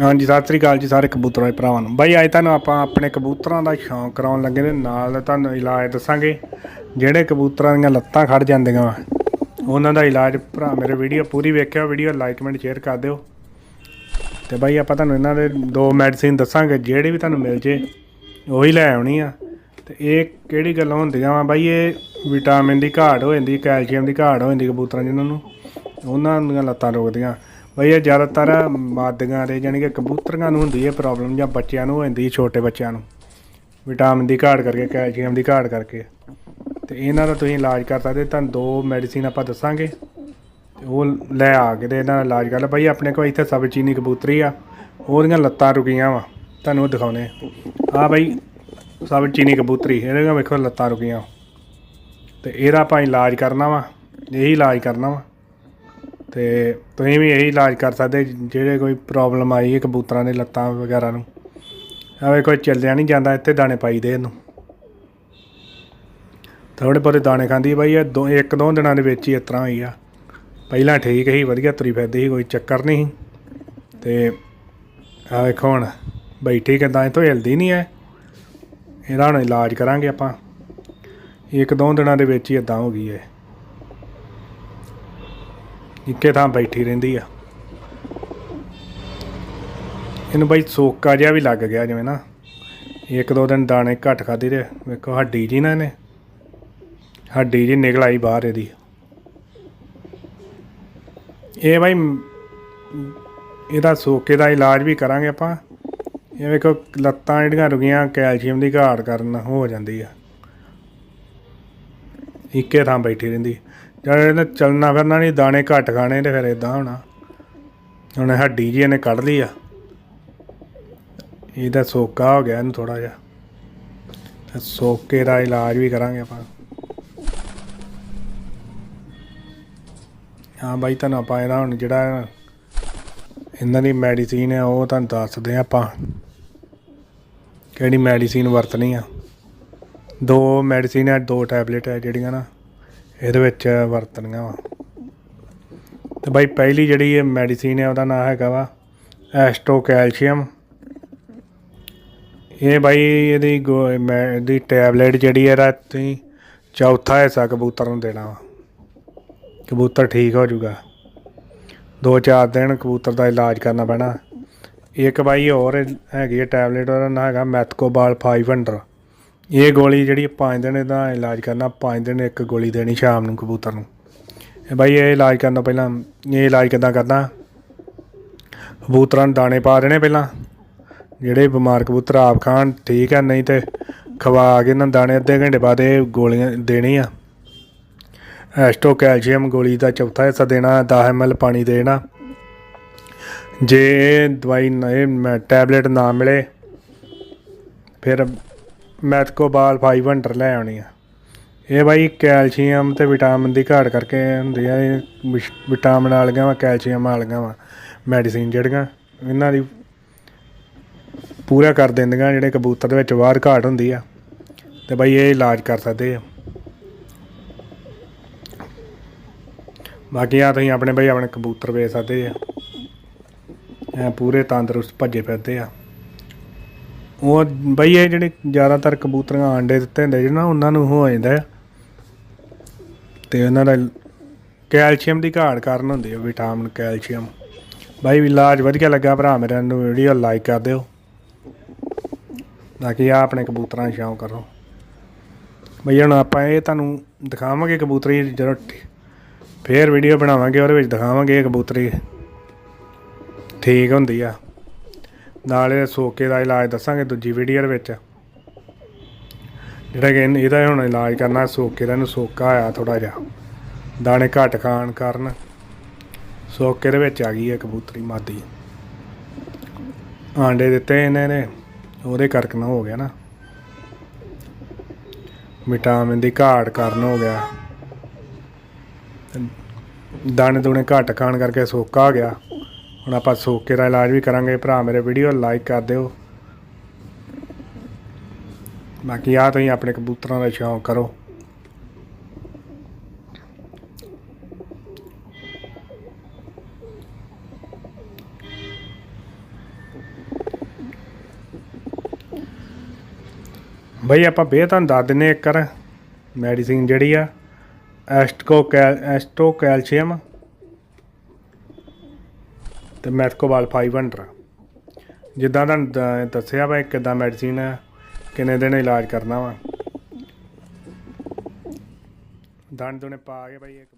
ਹਾਂਜੀ, ਸਤਿ ਸ੍ਰੀ ਅਕਾਲ ਜੀ ਸਾਰੇ ਕਬੂਤਰਾਂ ਦੇ ਭਰਾਵਾਂ ਨੂੰ। ਬਾਈ, ਅੱਜ ਤੁਹਾਨੂੰ ਆਪਾਂ ਆਪਣੇ ਕਬੂਤਰਾਂ ਦਾ ਸ਼ੌਂਕ ਕਰਾਉਣ ਲੱਗੇ ਨੇ। ਨਾਲ ਤੁਹਾਨੂੰ ਇਲਾਜ ਦੱਸਾਂਗੇ, ਜਿਹੜੇ ਕਬੂਤਰਾਂ ਦੀਆਂ ਲੱਤਾਂ ਖੜ ਜਾਂਦੀਆਂ ਵਾ। ਉਹਨਾਂ ਦਾ ਇਲਾਜ ਭਰਾ ਮੇਰੇ ਵੀਡੀਓ ਪੂਰੀ ਵੇਖਿਓ, ਵੀਡੀਓ ਲਾਈਕ ਕਮੈਂਟ ਸ਼ੇਅਰ ਕਰ ਦਿਓ। ਤੇ ਬਾਈ, ਆਪਾਂ ਤੁਹਾਨੂੰ ਇਹਨਾਂ ਦੇ ਦੋ ਮੈਡੀਸਿਨ ਦੱਸਾਂਗੇ, ਜਿਹੜੀ ਵੀ ਤੁਹਾਨੂੰ ਮਿਲ ਜੇ, ਉਹੀ ਲੈ ਆਉਣੀ ਆ। ਤੇ ਇਹ ਕਿਹੜੀ ਗੱਲਾਂ ਹੁੰਦੀਆਂ ਵਾ ਬਾਈ? ਇਹ ਵਿਟਾਮਿਨ ਦੀ ਘਾਟ ਹੋ ਜਾਂਦੀ ਕੈਲਸ਼ੀਅਮ ਦੀ ਘਾਟ ਹੋ ਜਾਂਦੀ ਕਬੂਤਰਾਂ ਜਿਨ੍ਹਾਂ ਨੂੰ। ਉਹਨਾਂ ਦੀਆਂ ਲੱਤਾਂ ਰੋਕਦੀਆਂ। ਬਈ ਇਹ ਜ਼ਿਆਦਾਤਰ ਮਾਦੀਆਂ ਦੇ ਜਾਣੀ ਕਿ ਕਬੂਤਰੀਆਂ ਨੂੰ ਹੁੰਦੀ ਹੈ ਪ੍ਰੋਬਲਮ ਜਾਂ ਬੱਚਿਆਂ ਨੂੰ ਹੁੰਦੀ ਛੋਟੇ ਬੱਚਿਆਂ ਨੂੰ। ਵਿਟਾਮਿਨ ਦੀ ਘਾਟ ਕਰਕੇ ਕੈਲਸ਼ੀਅਮ ਦੀ ਘਾਟ ਕਰਕੇ। ਤੇ ਇਹਨਾਂ ਦਾ ਤੁਸੀਂ ਇਲਾਜ ਕਰ ਸਕਦੇ ਤੁਹਾਨੂੰ ਦੋ ਮੈਡੀਸਿਨ ਆਪਾਂ ਦੱਸਾਂਗੇ। ਉਹ ਲੈ ਆ ਕੇ ਤੇ ਇਹਨਾਂ ਦਾ ਇਲਾਜ ਕਰ ਲੈ। ਭਾਈ ਆਪਣੇ ਕੋਲ ਇੱਥੇ ਸਬ ਚੀਨੀ ਕਬੂਤਰੀ ਆ, ਉਹਦੀਆਂ ਲੱਤਾਂ ਰੁਕੀਆਂ ਵਾ, ਤੁਹਾਨੂੰ ਉਹ ਦਿਖਾਉਣੇ ਆ। ਭਾਈ ਸਬ ਚੀਨੀ ਕਬੂਤਰੀ ਇਹਦੀਆਂ ਵੇਖੋ ਲੱਤਾਂ ਰੁਕੀਆਂ। ਤੇ ਇਹਦਾ ਆਪਾਂ ਇਲਾਜ ਕਰਨਾ ਵਾ, ਇਹੀ ਇਲਾਜ ਕਰਨਾ ਵਾ। ਤੇ ਤੁਸੀਂ ਵੀ ਇਹੀ ਇਲਾਜ ਕਰ ਸਕਦੇ, ਜਿਹੜੇ ਕੋਈ ਪ੍ਰੋਬਲਮ ਆਈ ਹੈ ਕਬੂਤਰਾਂ ਦੇ ਲੱਤਾਂ ਵਗੈਰਾ ਨੂੰ। ਆਵੇ ਕੋਈ ਚੱਲਿਆ ਨਹੀਂ ਜਾਂਦਾ, ਇੱਥੇ ਦਾਣੇ ਪਾਈ ਦੇ ਇਹਨੂੰ। ਥੋੜੇ ਬਹੁਤੇ ਦਾਣੇ ਖਾਂਦੀ ਹੈ ਬਾਈ, ਇਹ ਦੋ, ਇੱਕ ਦੋ ਦਿਨਾਂ ਦੇ ਵਿੱਚ ਹੀ ਇਸ ਤਰ੍ਹਾਂ ਹੋਈ ਆ। ਪਹਿਲਾਂ ਠੀਕ ਸੀ, ਵਧੀਆ ਤੁਰੀ ਫਿਰਦੀ ਸੀ, ਕੋਈ ਚੱਕਰ ਨਹੀਂ ਸੀ। ਤੇ ਆ ਵੇਖੋ ਹੁਣ, ਬੈਠੀ ਕਿਦਾਂ, ਇਹ ਤੋਂ ਹਿਲਦੀ ਨਹੀਂ ਹੈ। ਇਹਦਾ ਹੁਣ ਇਲਾਜ ਕਰਾਂਗੇ ਆਪਾਂ। ਇੱਕ ਦੋ ਦਿਨਾਂ ਦੇ ਵਿੱਚ ਹੀ ਇਦਾਂ ਹੋ ਗਈ ਹੈ। ਇੱਕੇ ਥਾਂ ਬੈਠੀ ਰਹਿੰਦੀ ਆ। ਇਹਨੂੰ ਬਾਈ ਸੋਕਾ ਜਿਹਾ ਵੀ ਲੱਗ ਗਿਆ ਜਿਵੇਂ ਨਾ। ਇੱਕ ਦੋ ਦਿਨ ਦਾਣੇ ਘੱਟ ਖਾਦੀ ਤੇ ਵੇਖੋ ਹੱਡੀ ਜੀ ਨਾ ਇਹਨੇ। ਹੱਡੀ ਜੀ ਨਿਕਲ ਆਈ ਬਾਹਰ ਇਹਦੀ। ਇਹ ਬਾਈ ਇਹਦਾ ਸੋਕੇ ਦਾ ਇਲਾਜ ਵੀ ਕਰਾਂਗੇ ਆਪਾਂ। ਇਹ ਵੇਖੋ ਲੱਤਾਂ ਜਿਹੜੀਆਂ ਰੁਕੀਆਂ ਕੈਲਸ਼ੀਅਮ ਦੀ ਘਾਟ ਕਾਰਨ ਹੋ ਜਾਂਦੀ ਆ। ਇੱਕੇ ਥਾਂ ਬੈਠੀ ਰਹਿੰਦੀ। ਜਦ ਇਹਨੇ ਚੱਲਣਾ ਫਿਰਨਾ ਨਹੀਂ, ਦਾਣੇ ਘੱਟ ਖਾਣੇ ਤੇ ਫਿਰ ਇਦਾਂ ਹੋਣਾ। ਹੁਣ ਹੱਡੀ ਜੀ ਇਹਨੇ ਕੱਢ ਲਈ ਆ। ਇਹਦਾ ਸੋਕਾ ਹੋ ਗਿਆ ਇਹਨੂੰ ਥੋੜਾ ਜਿਹਾ। ਸੋਕੇ ਦਾ ਇਲਾਜ ਵੀ ਕਰਾਂਗੇ ਆਪਾਂ। ਹਾਂ ਬਾਈ, ਤੁਹਾਨੂੰ ਆਪਾਂ ਇਹਦਾ ਹੁਣ ਜਿਹੜਾ ਇਹਨਾਂ ਦੀ ਮੈਡੀਸਿਨ ਹੈ ਉਹ ਤੁਹਾਨੂੰ ਦੱਸਦੇ ਹਾਂ ਆਪਾਂ। ਕਿਹੜੀ ਮੈਡੀਸਿਨ ਵਰਤਣੀ ਆ। ਦੋ ਮੈਡੀਸਿਨ ਹੈ ਦੋ ਟੈਬਲੇਟ ਹੈ ਜਿਹੜੀਆਂ ਨਾ। ਇਹਦੇ ਵਿੱਚ ਵਰਤਣੀਆਂ ਵਾ। ਤੇ ਬਾਈ ਪਹਿਲੀ ਜਿਹੜੀ ਇਹ ਮੈਡੀਸਿਨ ਹੈ, ਉਹਦਾ ਨਾਮ ਹੈਗਾ ਵਾ ਐਸਟੋ ਕੈਲਸ਼ੀਅਮ ਇਹ ਬਾਈ ਇਹਦੀ ਗੋ- ਮੈਂ- ਇਹਦੀ ਟੈਬਲੇਟ ਜਿਹੜੀ ਹੈ ਰਾਤ ਤੁਸੀਂ ਚੌਥਾ ਹਿੱਸਾ ਕਬੂਤਰ ਨੂੰ ਦੇਣਾ ਵਾ। ਕਬੂਤਰ ਠੀਕ ਹੋ ਜਾਊਗਾ। ਦੋ ਚਾਰ ਦਿਨ ਕਬੂਤਰ ਦਾ ਇਲਾਜ ਕਰਨਾ ਪੈਣਾ। ਇੱਕ ਬਾਈ ਹੋਰ ਹੈਗੀ ਹੈ ਟੈਬਲੇਟ, ਉਹਦਾ ਨਾਮ ਹੈਗਾ ਮੈਥਕੋਬਾਲ 500 ਇਹ ਗੋਲੀ ਜਿਹੜੀ 5 ਦਿਨ ਇਹਦਾ ਇਲਾਜ ਕਰਨਾ 5 ਦਿਨ ਇੱਕ ਗੋਲੀ ਦੇਣੀ ਸ਼ਾਮ ਨੂੰ ਕਬੂਤਰ ਨੂੰ। ਇਹ ਬਾਈ ਇਹ ਇਲਾਜ ਕਰਨ ਤੋਂ ਪਹਿਲਾਂ, ਇਹ ਇਲਾਜ ਕਿੱਦਾਂ ਕਰਨਾ? ਕਬੂਤਰਾਂ ਨੂੰ ਦਾਣੇ ਪਾ ਦੇਣੇ ਪਹਿਲਾਂ। ਜਿਹੜੇ ਬਿਮਾਰ ਕਬੂਤਰ ਆਪ ਖਾਣ, ਠੀਕ ਹੈ ਨਹੀਂ ਤੇ ਖਵਾ ਕੇ ਇਹਨਾਂ ਨੂੰ ਦਾਣੇ ਅੱਧੇ ਘੰਟੇ ਬਾਅਦ ਇਹ ਗੋਲੀਆਂ ਦੇਣੀ ਆ ਐਸਟੋ ਕੈਲਸ਼ੀਅਮ ਗੋਲੀ ਦਾ ਚੌਥਾ ਹਿੱਸਾ ਦੇਣਾ 10 ml ਪਾਣੀ ਦੇਣਾ। ਜੇ ਇਹ ਦਵਾਈ ਨਾ- ਟੈਬਲੇਟ ਨਾ ਮਿਲੇ, ਫਿਰ ਮੈਥਕੋਬਾਲ 500 ਲੈ ਆਉਣੀ ਆ। ਇਹ ਬਾਈ ਕੈਲਸ਼ੀਅਮ ਤੇ ਵਿਟਾਮਿਨ ਦੀ ਘਾਟ ਕਰਕੇ ਹੁੰਦੀ ਆ, ਇਹ ਵਿਸ਼- ਵਿਟਾਮਿਨ ਵਾਲੀਆਂ ਵਾ, ਕੈਲਸ਼ੀਅਮ ਵਾਲੀਆਂ ਵਾ, ਮੈਡੀਸਿਨ ਜਿਹੜੀਆਂ, ਇਹਨਾਂ ਦੀ ਪੂਰਾ ਕਰ ਦਿੰਦੀਆਂ, ਜਿਹੜੇ ਕਬੂਤਰ ਦੇ ਵਿੱਚ ਬਾਹਰ ਘਾਟ ਹੁੰਦੀ ਆ, ਤੇ ਬਾਈ ਇਹ ਇਲਾਜ ਕਰ ਸਕਦੇ ਆ। ਬਾਕੀ ਆ ਤੁਸੀਂ ਆਪਣੇ ਬਈ ਆਪਣੇ ਕਬੂਤਰ ਵੇਚ ਸਕਦੇ ਆ। ਪੂਰੇ ਤੰਦਰੁਸਤ ਭੱਜੇ ਫਿਰਦੇ ਆ। ਉਹ ਬਈ ਇਹ ਜਿਹੜੇ ਜ਼ਿਆਦਾਤਰ ਕਬੂਤਰੀਆਂ ਆਂਡੇ ਦਿੱਤੇ ਹੁੰਦੇ ਜਿਹਨਾਂ ਉਹਨਾਂ ਨੂੰ ਹੋ ਜਾਂਦਾ ਆ। ਤੇ ਉਹਨਾਂ ਦਾ ਕੈਲਸ਼ੀਅਮ ਦੀ ਘਾਟ ਕਾਰਨ ਹੁੰਦੀ ਹੈ ਵਿਟਾਮਿਨ, ਕੈਲਸ਼ੀਅਮ। ਬਾਈ ਇਲਾਜ ਵਧੀਆ ਲੱਗਾ ਭਰਾ ਮੇਰੇ ਨੂੰ ਵੀਡੀਓ ਲਾਈਕ ਕਰ ਦਿਓ। ਤਾਂ ਕਿ ਆ ਆਪਣੇ ਕਬੂਤਰਾਂ ਨੂੰ ਸ਼ੌਂਕ ਕਰੋ ਬਈ ਹੁਣ ਆਪਾਂ ਇਹ ਤੁਹਾਨੂੰ ਦਿਖਾਵਾਂਗੇ ਕਬੂਤਰੀ ਜਦੋਂ ਠੀ- ਫੇਰ ਵੀਡੀਓ ਬਣਾਵਾਂਗੇ, ਉਹਦੇ ਵਿੱਚ ਦਿਖਾਵਾਂਗੇ ਕਬੂਤਰੀ। ਠੀਕ ਹੁੰਦੀ ਆ। ਨਾਲ ਇਹ ਸੋਕੇ ਦਾ ਇਲਾਜ ਦੱਸਾਂਗੇ ਦੂਜੀ ਵੀਡੀਓ ਦੇ ਵਿੱਚ। ਜਿਹੜਾ ਕਿ ਇਹਦਾ ਹੁਣ ਇਲਾਜ ਕਰਨਾ, ਸੋਕੇ ਦਾ ਇਹਨੂੰ ਸੋਕਾ ਆਇਆ ਥੋੜਾ ਜਿਹਾ। ਦਾਣੇ ਘੱਟ ਖਾਣ ਕਾਰਨ ਸੋਕੇ ਦੇ ਵਿੱਚ ਆ ਗਈ ਹੈ ਕਬੂਤਰੀ ਮਾਦੀ। ਆਂਡੇ ਦਿੱਤੇ ਇਹਨਾਂ ਨੇ, ਉਹਦੇ ਕਰਕੇ ਨਾ ਹੋ ਗਿਆ ਨਾ। ਵਿਟਾਮਿਨ ਦੀ ਘਾਟ ਕਾਰਨ ਹੋ ਗਿਆ। ਦਾਣੇ ਦੂਣੇ ਘੱਟ ਖਾਣ ਕਰਕੇ ਸੋਕਾ ਹੋ ਗਿਆ। ਹੁਣ ਆਪਾਂ ਸੋਕੇ ਦਾ ਇਲਾਜ ਵੀ ਕਰਾਂਗੇ। ਭਰਾ ਮੇਰੇ ਵੀਡੀਓ ਲਾਈਕ ਕਰ ਦਿਓ। ਬਾਕੀ ਆ ਤੁਸੀਂ ਆਪਣੇ ਕਬੂਤਰਾਂ ਦਾ ਸ਼ੌਂਕ ਕਰੋ। ਬਈ ਆਪਾਂ ਬੇ ਤੁਹਾਨੂੰ ਦੱਸ ਦਿੰਨੇ ਇੱਕ ਕਰ ਮੈਡੀਸਿਨ ਜਿਹੜੀ ਆ ਐਸਟਕੋ ਐਸਟੋ ਕੈਲਸ਼ੀਅਮ ਤੇ ਮੈਥਕੋਬਾਲ 500 ਜਿੱਦਾਂ ਤੁਹਾਨੂੰ ਦ- ਦੱਸਿਆ ਵਾ ਕਿਦਾਂ ਮੈਡੀਸਿਨ ਕਿੰਨੇ ਦਿਨ ਇਲਾਜ ਕਰਨਾ ਵਾ। ਦੰਦ ਦੁਨੇ ਪਾ ਕੇ ਭਾਈ ਇੱਕ